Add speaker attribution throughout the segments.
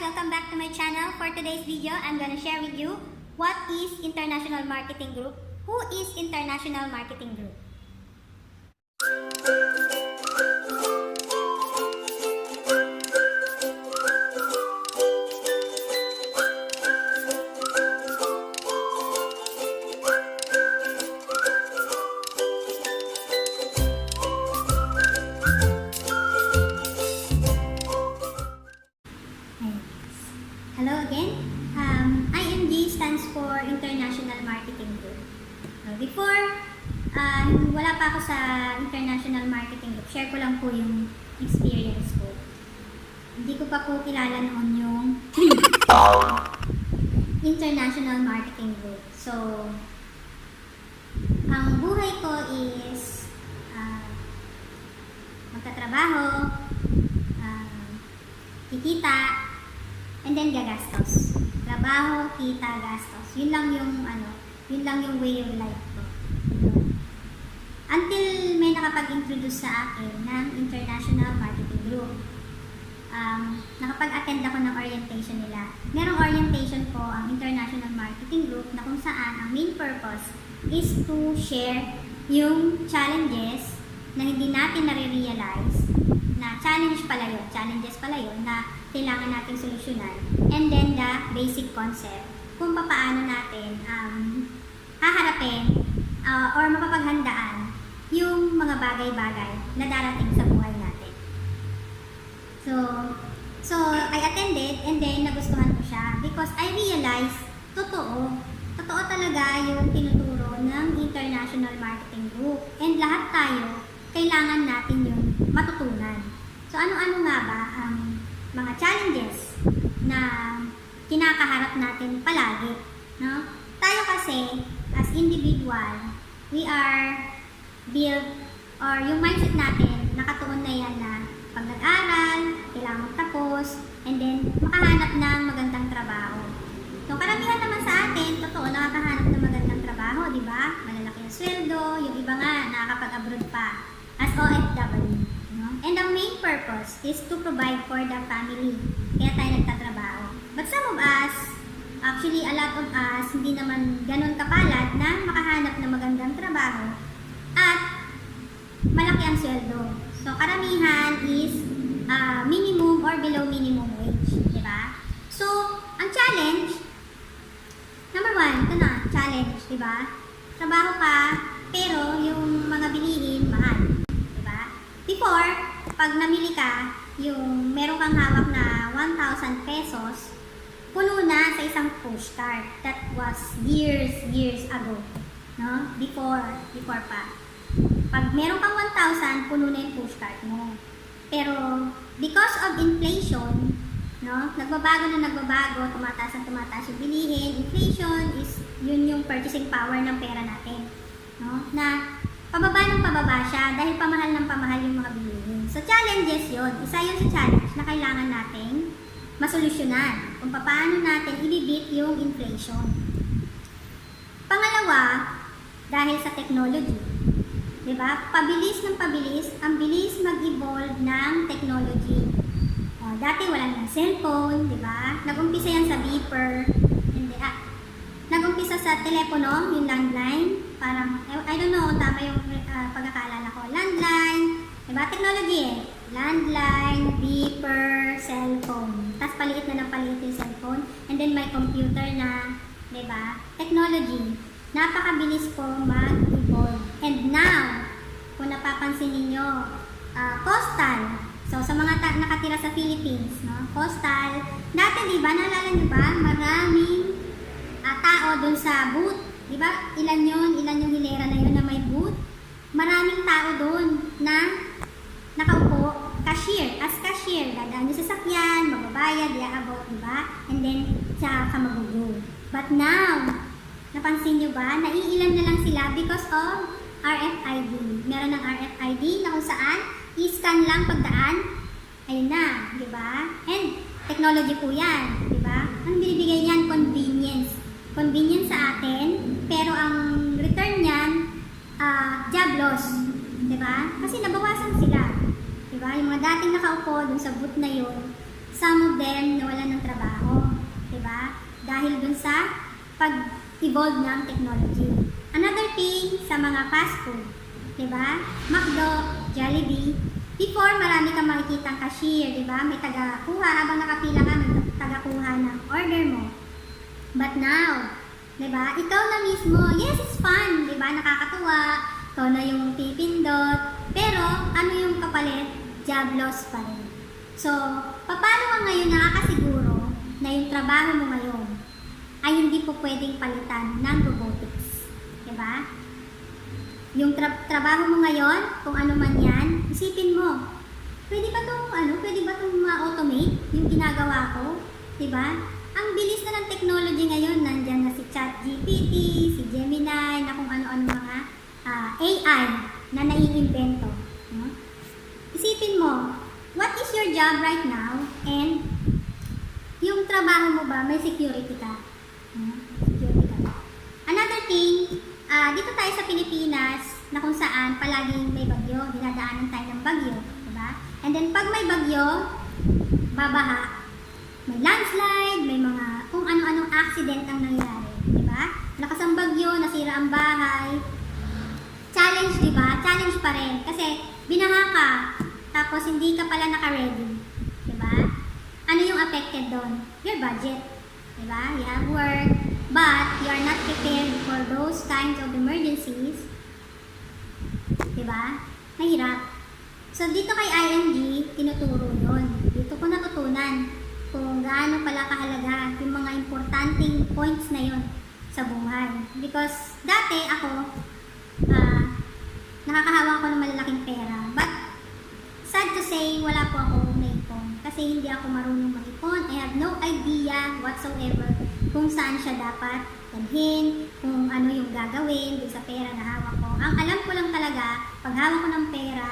Speaker 1: welcome back to my channel. For today's video, I'm gonna share with you what is International Marketing Group. Who is International Marketing Group? Sa International Marketing Group, share ko lang po yung experience ko. Hindi ko pa po kilala noon yung International Marketing Group. So, ang buhay ko is uh, magtatrabaho, um, kikita, and then gagastos. Trabaho, kita, gastos. Yun lang yung ano, yun lang yung way of life. Until may nakapag-introduce sa akin ng International Marketing Group. Um, nakapag-attend ako ng orientation nila. Merong orientation po ang International Marketing Group na kung saan ang main purpose is to share yung challenges na hindi natin nare-realize na challenge pala yun, challenges pala yun na kailangan nating solusyonan. And then the basic concept kung paano natin um, haharapin uh, or mapapaghandaan yung mga bagay-bagay na darating sa buhay natin. So, so I attended and then nagustuhan ko siya because I realized, totoo, totoo talaga yung tinuturo ng International Marketing Group. And lahat tayo, kailangan natin yung matutunan. So, ano-ano nga ba ang mga challenges na kinakaharap natin palagi, no? Tayo kasi, as individual, we are built, or yung mindset natin, nakatuon na yan na pag nag-aral, kailangan magtapos, and then makahanap ng magandang trabaho. So, karamihan naman sa atin, totoo, nakakahanap ng magandang trabaho, di ba? Malalaki ang sweldo, yung iba nga, nakakapag-abroad pa as OFW. No? And ang main purpose is to provide for the family. Kaya tayo nagtatrabaho. But some of us, actually a lot of us, hindi naman ganun kapalad na makahanap ng magandang trabaho at malaki ang sweldo. So, karamihan is ah, minimum or below minimum wage. Di ba? So, ang challenge, number one, ito na, challenge, di ba? Trabaho ka, pero yung mga bilihin, mahal. Di ba? Before, pag namili ka, yung meron kang hawak na 1,000 pesos, puno na sa isang postcard. That was years, years ago. No? Before, before pa. Pag meron kang 1,000, puno na yung postcard mo. Pero, because of inflation, no? Nagbabago na nagbabago, tumataas ang tumataas yung bilihin. Inflation is yun yung purchasing power ng pera natin. No? Na pababa ng pababa siya dahil pamahal ng pamahal yung mga bilihin. So, challenges yun. Isa yun sa challenge na kailangan nating masolusyonan kung paano natin ibibit yung inflation. Pangalawa, dahil sa technology. 'Di ba? Pabilis ng pabilis, ang bilis mag-evolve ng technology. Oh, dati wala nang cellphone, 'di ba? Nag-umpisa yan sa beeper. Hindi ah. Nag-umpisa sa telepono, yung landline. Parang, I, I don't know, tama yung uh, pagkakaalala ko. Landline, 'di ba? Technology eh. Landline, beeper, cellphone. Tapos paliit na ng paliit yung cellphone. And then may computer na, 'di ba? Technology. Napakabilis po mag-evolve. And now, kung napapansin ninyo, ah, postal. So, sa mga ta- nakatira sa Philippines, no? Postal. Dati, di ba, naalala niyo ba, maraming ah, tao doon sa booth. Di ba? Ilan yon Ilan yung hilera na yun na may booth? Maraming tao doon na nakaupo, cashier, as cashier, dadaan yung sasakyan, magbabayad, iaabot, di ba? And then, sa kamagugo. But now, napansin nyo ba, naiilan na lang sila because of RFID. Meron ng RFID na kung saan, i-scan lang pagdaan, ayun na, di ba? And, technology po yan, di ba? Ang binibigay niyan, convenience. Convenience sa atin, pero ang return niyan, ah, job loss. Di ba? Kasi nabawasan sila. Di ba? Yung mga dating nakaupo dun sa booth na yun, some of them nawalan ng trabaho. dahil dun sa pag-evolve ng technology. Another thing sa mga fast food, di ba? McDo, Jollibee, before marami kang makikitang cashier, di ba? May taga-kuha, habang nakapila ka, may taga-kuha ng order mo. But now, di ba? Ikaw na mismo, yes, it's fun, di ba? Nakakatuwa, ikaw na yung pipindot, pero ano yung kapalit? Job loss pa rin. So, paano ka ngayon nakakasiguro na yung trabaho mo ngayon ay hindi po pwedeng palitan ng robotics? Diba? Yung tra- trabaho mo ngayon, kung ano man yan, isipin mo, pwede ba itong, ano, pwede ba itong ma-automate yung ginagawa ko? Diba? Ang bilis na ng technology ngayon, nandyan na si ChatGPT, si Gemini, na kung ano-ano mga ah, AI na naiimbento. No? Isipin mo, what is your job right now and yung trabaho mo ba, may security ka? Hmm? Ah, dito tayo sa Pilipinas na kung saan palaging may bagyo, dinadaanan tayo ng bagyo, diba? And then pag may bagyo, babaha, may landslide, may mga kung ano-anong accident ang nangyayari, diba? Lakas ang bagyo, nasira ang bahay, challenge, di ba? Challenge pa rin. Kasi binaha ka, tapos hindi ka pala naka-ready. Di ba? Ano yung affected doon? Your budget. Di ba? You have work, but you are not prepared for those kinds of emergencies. Di ba? Mahirap. So, dito kay IMG, tinuturo yun. Dito ko natutunan kung gaano pala kahalaga yung mga importanteng points na yun sa buhay. Because dati ako, ah, nakakahawa ako ng malalaking pera. But, sad to say, wala po ako maipon. Kasi hindi ako marunong mag-ipon. I have no idea kung saan siya dapat dalhin, kung ano yung gagawin dun sa pera na hawak ko. Ang alam ko lang talaga, pag hawak ko ng pera,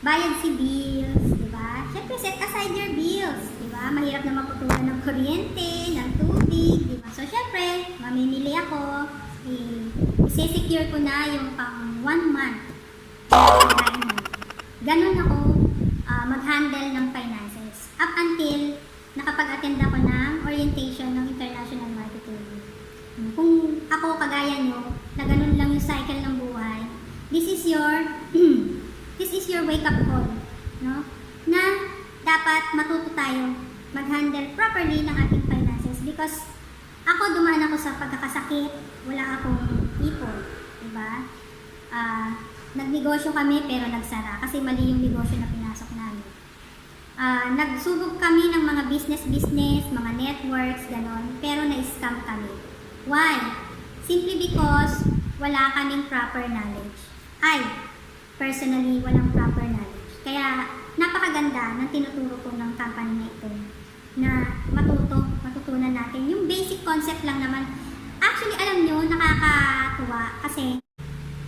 Speaker 1: bayad si bills, di ba? Siyempre, set aside your bills, di ba? Mahirap na maputulan ng kuryente, ng tubig, di ba? So, siyempre, mamimili ako, i- isi-secure ko na yung pang one month. Ganon ako ah, mag-handle ng finances. Up until nakapag-attend ako ng orientation ng International Marketing. Kung ako kagaya nyo, na ganun lang yung cycle ng buhay, this is your this is your wake up call, no? Na dapat matuto tayo mag-handle properly ng ating finances because ako dumaan ako sa pagkakasakit, wala akong ipon, di ba? Ah, nagnegosyo kami pero nagsara kasi mali yung negosyo na namin. Ah, nagsubok kami ng mga business-business, mga networks, ganon, pero na-scam kami. Why? Simply because wala kaming proper knowledge. Ay, personally, walang proper knowledge. Kaya, napakaganda ng tinuturo ko ng company na ito na matuto, matutunan natin. Yung basic concept lang naman. Actually, alam nyo, nakakatuwa kasi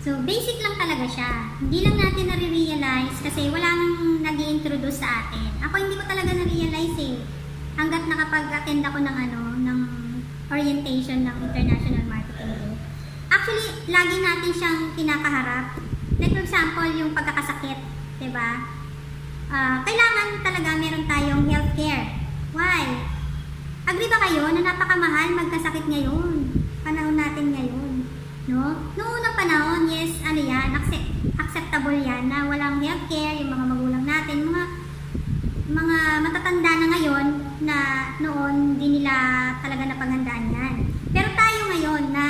Speaker 1: So, basic lang talaga siya. Hindi lang natin nare-realize kasi wala nang nag introduce sa atin. Ako hindi ko talaga na-realize eh. Hanggat nakapag-attend ako ng ano, ng orientation ng International Marketing. Actually, lagi natin siyang kinakaharap. Like for example, yung pagkakasakit, 'di ba? Ah, kailangan talaga meron tayong healthcare. Why? Agree ba kayo na napakamahal magkasakit ngayon? Panahon natin ngayon. No? Unang panahon, yes, ano yan, accept, acceptable yan na walang healthcare, yung mga magulang natin, mga mga matatanda na ngayon na noon hindi nila talaga napaghandaan yan. Pero tayo ngayon na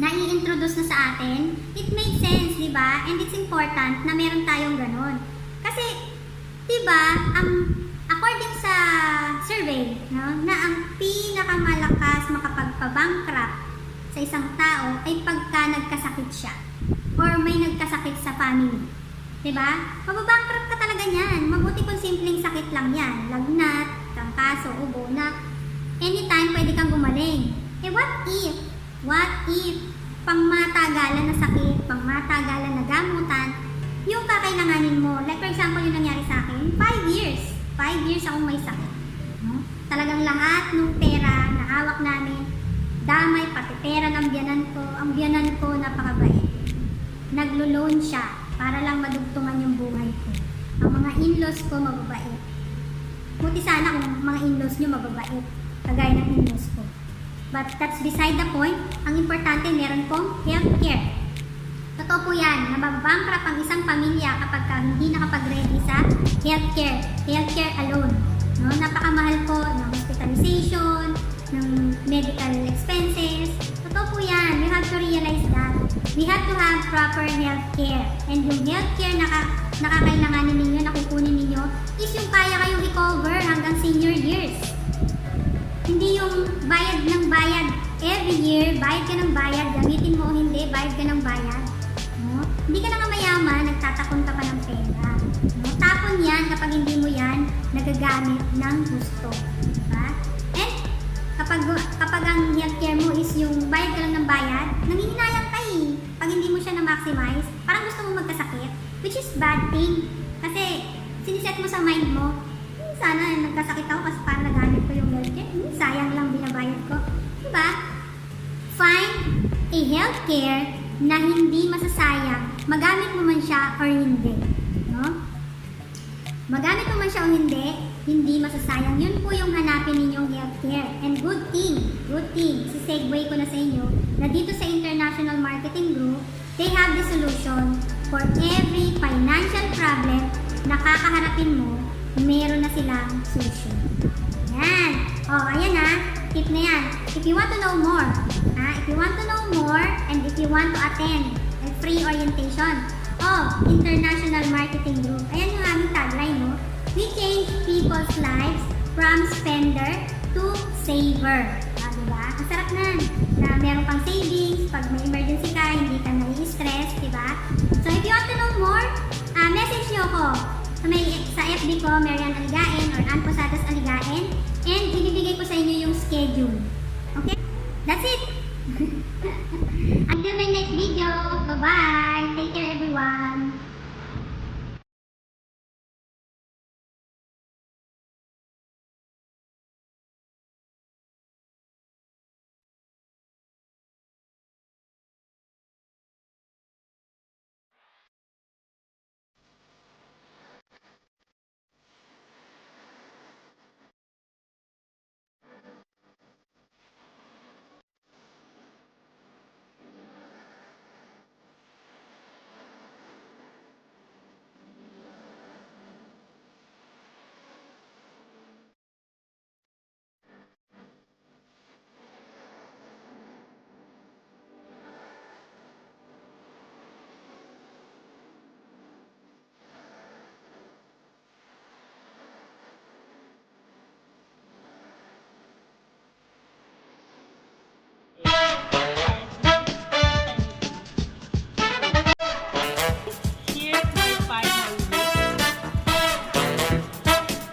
Speaker 1: nai-introduce na sa atin, it makes sense, di ba? And it's important na meron tayong ganun. Kasi, di ba, ang according sa survey, no, na ang pinakamalakas makapagpabankrupt sa isang tao ay pagka nagkasakit siya or may nagkasakit sa family. 'Di ba? Mababankrupt ka talaga niyan. Mabuti kung simpleng sakit lang 'yan, lagnat, trangkaso, ubo na anytime pwede kang gumaling. Eh what if? What if pang matagalan na sakit, pang matagalan na gamutan, yung kakailanganin mo. Like for example, yung nangyari sa akin, 5 years. 5 years akong may sakit. No? Talagang lahat ng pera na hawak namin, damay, pati pera ng biyanan ko. Ang biyanan ko, napakabait. Naglo-loan siya para lang madugtungan yung buhay ko. Ang mga in-laws ko, mababait. Buti sana kung mga in-laws nyo mababait. Kagaya ng in-laws ko. But that's beside the point. Ang importante, meron pong healthcare. Totoo po yan, nababankrupt ang isang pamilya kapag ka hindi nakapag-ready sa healthcare. Healthcare alone. No? Napakamahal po ng hospitalization, ng medical expenses. Totoo po yan. We have to realize that. We have to have proper healthcare. And yung healthcare na ka- nakakailanganin ninyo, nakukunin ninyo, is yung kaya kayong i-cover hanggang senior years. Hindi yung bayad ng bayad every year, bayad ka ng bayad, gamitin mo o hindi, bayad ka ng bayad. No? Hindi ka na nga mayaman, nagtatakon ka pa ng pera. No? Tapon yan kapag hindi mo yan nagagamit ng gusto. Diba? Kapag, ang healthcare mo is yung bayad ka lang ng bayad, nangihinayang ka eh. Pag hindi mo siya na-maximize, parang gusto mo magkasakit, which is bad thing. Kasi siniset mo sa mind mo, "Hmm, sana nagkasakit ako kasi parang nagamit ko yung healthcare. Hmm, sayang lang binabayad ko. Diba? Find a healthcare na hindi masasayang. Magamit mo man siya or hindi. Magamit mo man siya o hindi, hindi masasayang. Yun po yung hanapin ninyong healthcare. And good thing, good thing, si segue ko na sa inyo, na dito sa International Marketing Group, they have the solution for every financial problem na kakaharapin mo, meron na silang solution. Yan. Oh, ayan na. Tip na yan. If you want to know more, ha, if you want to know more, and if you want to attend a free orientation of International Marketing Group, ayan yung aming tagline, no? We change people's lives from spender to saver. Ah, diba? Ang sarap nan na meron kang savings, pag may emergency ka, hindi ka nai-stress, diba? So, if you want to know more, ah, message nyo ako sa, may, sa FB ko, Marian Aligain or ko sa